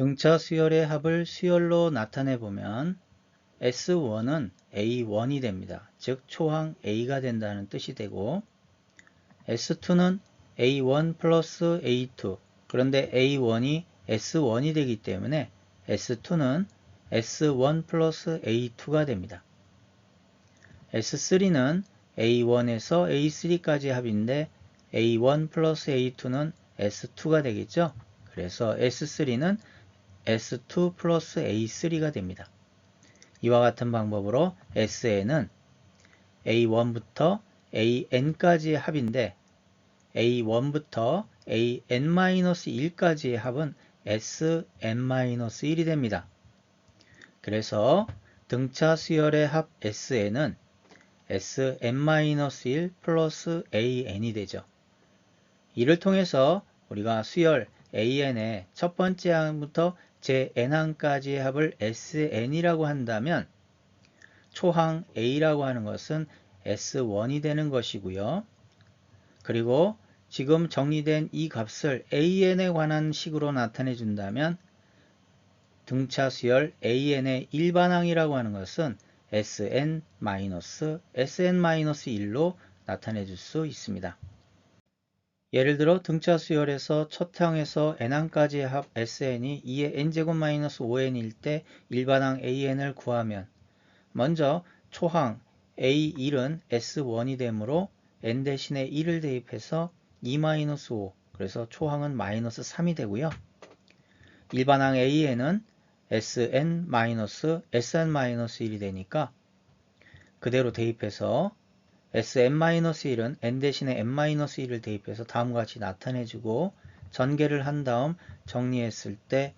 등차 수열의 합을 수열로 나타내 보면 S1은 A1이 됩니다. 즉 초항 A가 된다는 뜻이 되고 S2는 A1 플러스 A2 그런데 A1이 S1이 되기 때문에 S2는 S1 플러스 A2가 됩니다. S3는 A1에서 A3까지 합인데 A1 플러스 A2는 S2가 되겠죠. 그래서 S3는 S2 플러스 A3가 됩니다. 이와 같은 방법으로 SN은 A1부터 AN까지의 합인데 A1부터 AN-1까지의 합은 SN-1이 됩니다. 그래서 등차 수열의 합 SN은 Sn-1 플러스 AN이 되죠. 이를 통해서 우리가 수열 AN의 첫 번째 항부터 제 n항까지의 합을 SN이라고 한다면 초항 A라고 하는 것은 S1이 되는 것이고요. 그리고 지금 정리된 이 값을 AN에 관한 식으로 나타내 준다면 등차 수열 AN의 일반항이라고 하는 것은 SN-SN-1로 나타내 줄 수 있습니다. 예를 들어 등차 수열에서 첫 항에서 n항까지의 합 SN이 2의 n제곱 마이너스 5n일 때 일반항 AN을 구하면 먼저 초항 A1은 S1이 되므로 n 대신에 1을 대입해서 2-5 그래서 초항은 마이너스 3이 되고요. 일반항 AN은 SN-SN-1이 되니까 그대로 대입해서 Sn-1은 n 대신에 n-1을 대입해서 다음과 같이 나타내주고 전개를 한 다음 정리했을 때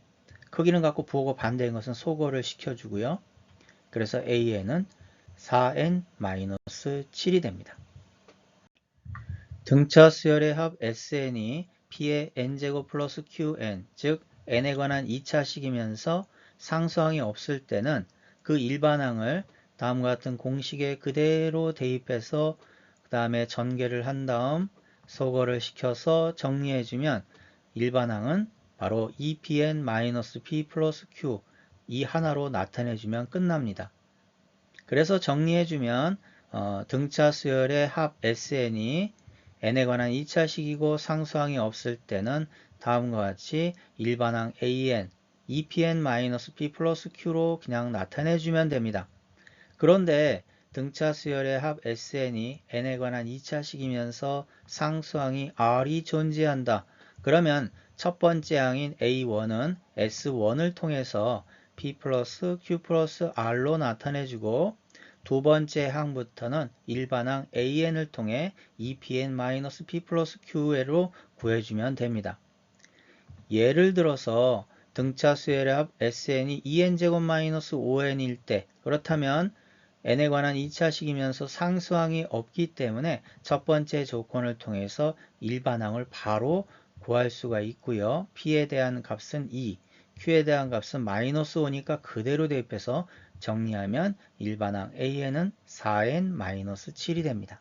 크기는 같고 부호가 반대인 것은 소거를 시켜주고요. 그래서 AN은 4n-7이 됩니다. 등차 수열의 합 SN이 P의 n제곱 플러스 QN 즉 n에 관한 2차식이면서 상수항이 없을 때는 그 일반항을 다음과 같은 공식에 그대로 대입해서 그 다음에 전개를 한 다음 소거를 시켜서 정리해주면 일반항은 바로 EPN-P 플러스 Q 이 하나로 나타내주면 끝납니다. 그래서 정리해주면 어, 등차 수열의 합 SN이 n에 관한 2차식이고 상수항이 없을 때는 다음과 같이 일반항 AN, EPN-P 플러스 Q로 그냥 나타내주면 됩니다. 그런데 등차 수열의 합 SN이 n에 관한 2차식이면서 상수항이 R이 존재한다. 그러면 첫 번째 항인 A1은 S1을 통해서 P 플러스 Q 플러스 R로 나타내주고 두 번째 항부터는 일반항 AN을 통해 EPN-P 플러스 QL로 구해주면 됩니다. 예를 들어서 등차 수열의 합 SN이 2n제곱 마이너스 5n일 때 그렇다면 n에 관한 2차식이면서 상수항이 없기 때문에 첫 번째 조건을 통해서 일반항을 바로 구할 수가 있고요. p에 대한 값은 2, q에 대한 값은 마이너스 5니까 그대로 대입해서 정리하면 일반항 an은 4n-7이 됩니다.